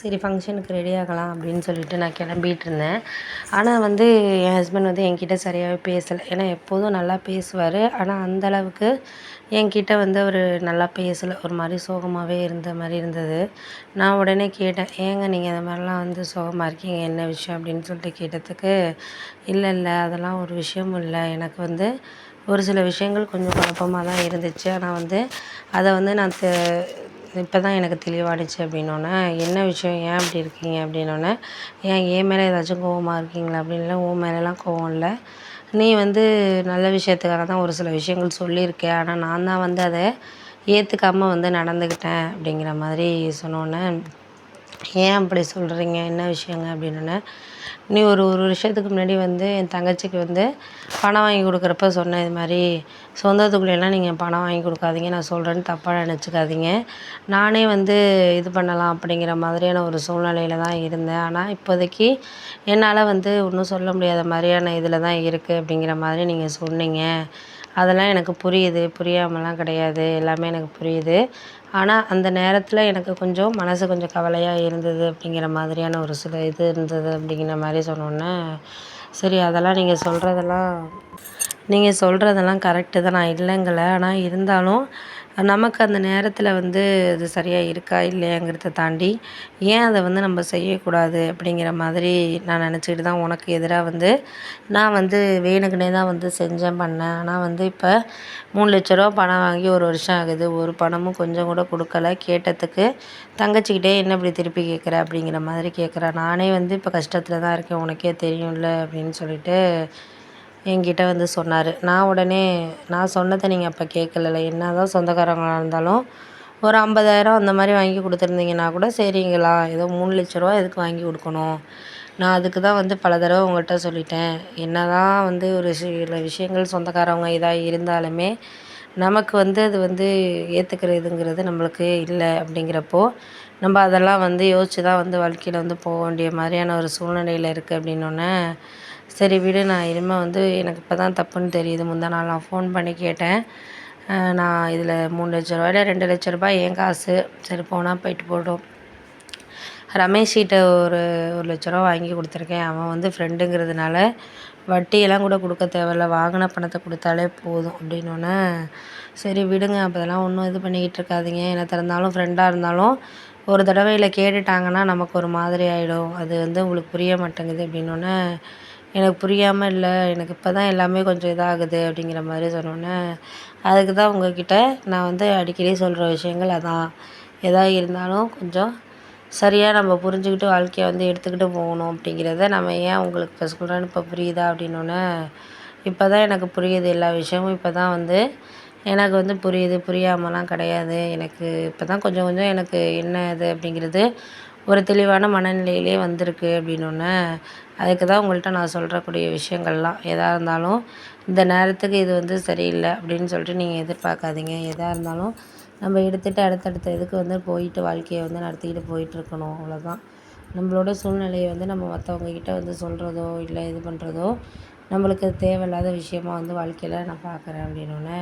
சரி ஃபங்க்ஷனுக்கு ரெடி ஆகலாம் அப்படின்னு சொல்லிட்டு நான் கிளம்பிட்டு இருந்தேன் ஆனால் வந்து என் ஹஸ்பண்ட் வந்து என்கிட்ட சரியாகவே பேசலை. ஏன்னா எப்போதும் நல்லா பேசுவார். ஆனால் அந்தளவுக்கு என்கிட்ட வந்து அவர் நல்லா பேசலை. ஒரு மாதிரி சோகமாகவே இருந்த மாதிரி இருந்தது. நான் உடனே கேட்டேன் ஏங்க நீங்கள் இந்த மாதிரிலாம் வந்து சோகமாக இருக்கீங்க? என்ன விஷயம்? அப்படின்னு சொல்லிட்டு கேட்டதுக்கு இல்லை இல்லை அதெல்லாம் ஒரு விஷயமும் இல்லை. எனக்கு வந்து ஒரு சில விஷயங்கள் கொஞ்சம் குழப்பமாக தான் இருந்துச்சு. ஆனால் வந்து அதை வந்து நான் இப்போ தான் எனக்கு தெளிவானுச்சு அப்படின்னோடனே என்ன விஷயம்? ஏன் அப்படி இருக்கீங்க? அப்படின்னோன்னே ஏன் என் மேலே ஏதாச்சும் கோவமாக இருக்கீங்களா? அப்படின்லாம் உன் மேலெலாம் கோவம் இல்லை. நீ வந்து நல்ல விஷயத்துக்காக தான் ஒரு சில விஷயங்கள் சொல்லியிருக்கேன் ஆனால் நான் தான் வந்து அதை ஏற்றுக்காம வந்து நடந்துக்கிட்டேன் அப்படிங்கிற மாதிரி சொன்னோன்னே ஏன் அப்படி சொல்கிறீங்க என்ன விஷயங்க? அப்படின்னோன்னே நீ ஒரு ஒரு வருஷத்துக்கு முன்னாடி வந்து என் தங்கச்சிக்கு வந்து பணம் வாங்கி கொடுக்குறப்ப சொன்னேன் இது மாதிரி சொந்தத்துக்குள்ளேலாம் நீங்கள் பணம் வாங்கி கொடுக்காதீங்க. நான் சொல்கிறேன்னு தப்பாக நினச்சிக்காதீங்க. நானே வந்து இது பண்ணலாம் அப்படிங்கிற மாதிரியான ஒரு சூழ்நிலையில தான் இருந்தேன். ஆனால் இப்போதைக்கு என்னால் வந்து ஒன்றும் சொல்ல முடியாத மாதிரியான இதில் தான் இருக்குது அப்படிங்கிற மாதிரி நீங்கள் சொன்னீங்க. அதெல்லாம் எனக்கு புரியுது. புரியாமலாம் கிடையாது. எல்லாமே எனக்கு புரியுது. ஆனால் அந்த நேரத்தில் எனக்கு கொஞ்சம் மனசு கொஞ்சம் கவலையாக இருந்தது அப்படிங்கிற மாதிரியான ஒரு சில இது இருந்தது அப்படிங்கிற மாதிரி சொன்னோன்னே சரி அதெல்லாம் நீங்கள் சொல்கிறதெல்லாம் நீங்கள் சொல்கிறதெல்லாம் கரெக்டு தான். நான் இல்லைங்கல. ஆனால் இருந்தாலும் நமக்கு அந்த நேரத்தில் வந்து அது சரியாக இருக்கா இல்லையாங்கிறத தாண்டி ஏன் அதை வந்து நம்ம செய்யக்கூடாது அப்படிங்கிற மாதிரி நான் நினச்சிக்கிட்டு தான் உனக்கு எதிராக வந்து நான் வந்து வேணுக்குனே தான் வந்து செஞ்சேன் பண்ணேன். ஆனால் வந்து இப்போ மூணு லட்ச ரூபா பணம் வாங்கி ஒரு வருஷம் ஆகுது. ஒரு பணமும் கொஞ்சம் கூட கொடுக்கல. கேட்டதுக்கு தங்கச்சிக்கிட்டே என்ன இப்படி திருப்பி கேட்குற அப்படிங்கிற மாதிரி கேட்குறேன் நானே வந்து இப்போ கஷ்டத்தில் தான் இருக்கேன். உனக்கே தெரியும்ல அப்படின்னு சொல்லிட்டு என்கிட்ட வந்து சொன்னார். நான் உடனே நான் சொன்னதை நீங்கள் அப்போ கேட்கலல்ல. என்ன தான் சொந்தக்காரங்களாக இருந்தாலும் ஒரு ஐம்பதாயிரம் அந்த மாதிரி வாங்கி கொடுத்துருந்தீங்கன்னா கூட சரிங்களா? ஏதோ மூணு லட்ச ரூபா எதுக்கு வாங்கி கொடுக்கணும்? நான் அதுக்கு தான் வந்து பல தடவை உங்கள்கிட்ட சொல்லிட்டேன். என்ன தான் வந்து ஒரு சில விஷயங்கள் சொந்தக்காரவங்க இதாக இருந்தாலுமே நமக்கு வந்து அது வந்து ஏற்றுக்கிறதுங்கிறது நம்மளுக்கு இல்லை அப்படிங்கிறப்போ நம்ம அதெல்லாம் வந்து யோசித்து தான் வந்து வாழ்க்கையில் வந்து போக வேண்டிய மாதிரியான ஒரு சூழ்நிலையில் இருக்குது அப்படின்னோடனே சரி விடு நான் இனிமேல் வந்து எனக்கு இப்போ தான் தப்புன்னு தெரியுது. முந்தா நாள் நான் ஃபோன் பண்ணி கேட்டேன். நான் இதில் மூணு லட்ச ரூபாயில ரெண்டு லட்ச ரூபாய் என் காசு. சரி போனால் போயிட்டு போட்டோம் ரமேஷ்கிட்ட ஒரு ஒரு லட்ச ரூபா வாங்கி கொடுத்துருக்கேன். அவன் வந்து ஃப்ரெண்டுங்கிறதுனால வட்டியெல்லாம் கூட கொடுக்க தேவையில்ல. வாங்கின பணத்தை கொடுத்தாலே போதும் அப்படின்னோடனே சரி விடுங்க அப்போ அதெல்லாம் ஒன்றும் இது பண்ணிக்கிட்டு இருக்காதீங்க. என்ன திறந்தாலும் ஃப்ரெண்டாக இருந்தாலும் ஒரு தடவையில் கேட்டுட்டாங்கன்னா நமக்கு ஒரு மாதிரி ஆகிடும் அது வந்து உங்களுக்கு புரிய மாட்டேங்குது அப்படின்னோடனே எனக்கு புரியாமல் இல்லை எனக்கு இப்போ தான் எல்லாமே கொஞ்சம் இதாகுது அப்படிங்கிற மாதிரி சொன்னோன்னே அதுக்கு தான் உங்கக்கிட்ட நான் வந்து அடிக்கடி சொல்கிற விஷயங்கள் அதான். எதா இருந்தாலும் கொஞ்சம் சரியாக நம்ம புரிஞ்சுக்கிட்டு வாழ்க்கையை வந்து எடுத்துக்கிட்டு போகணும் அப்படிங்கிறத நம்ம ஏன் உங்களுக்கு இப்போ சொல்கிறேன்னு இப்போ புரியுதா அப்படின்னோடனே இப்போ தான் எனக்கு புரியுது எல்லா விஷயமும். இப்போ தான் வந்து எனக்கு வந்து புரியுது புரியாமலாம் கிடையாது. எனக்கு இப்போ தான் கொஞ்சம் கொஞ்சம் எனக்கு என்ன இது அப்படிங்கிறது ஒரு தெளிவான மனநிலையிலே வந்திருக்கு அப்படின்னோடனே அதுக்கு தான் உங்கள்கிட்ட நான் சொல்கிறக்கூடிய விஷயங்கள்லாம். எதாக இருந்தாலும் இந்த நேரத்துக்கு இது வந்து சரியில்லை அப்படின்னு சொல்லிட்டு நீங்கள் எதிர்பார்க்காதீங்க. எதாக இருந்தாலும் நம்ம எடுத்துகிட்டு அடுத்தடுத்த இதுக்கு வந்து போயிட்டு வாழ்க்கையை வந்து நடத்திக்கிட்டு போயிட்டுருக்கணும். அவ்வளோதான் நம்மளோட சூழ்நிலையை வந்து நம்ம மற்றவங்கக்கிட்ட வந்து சொல்கிறதோ இல்லை இது பண்ணுறதோ நம்மளுக்கு தேவையில்லாத விஷயமா வந்து வாழ்க்கையில் நான் பார்க்குறேன் அப்படின்னோடனே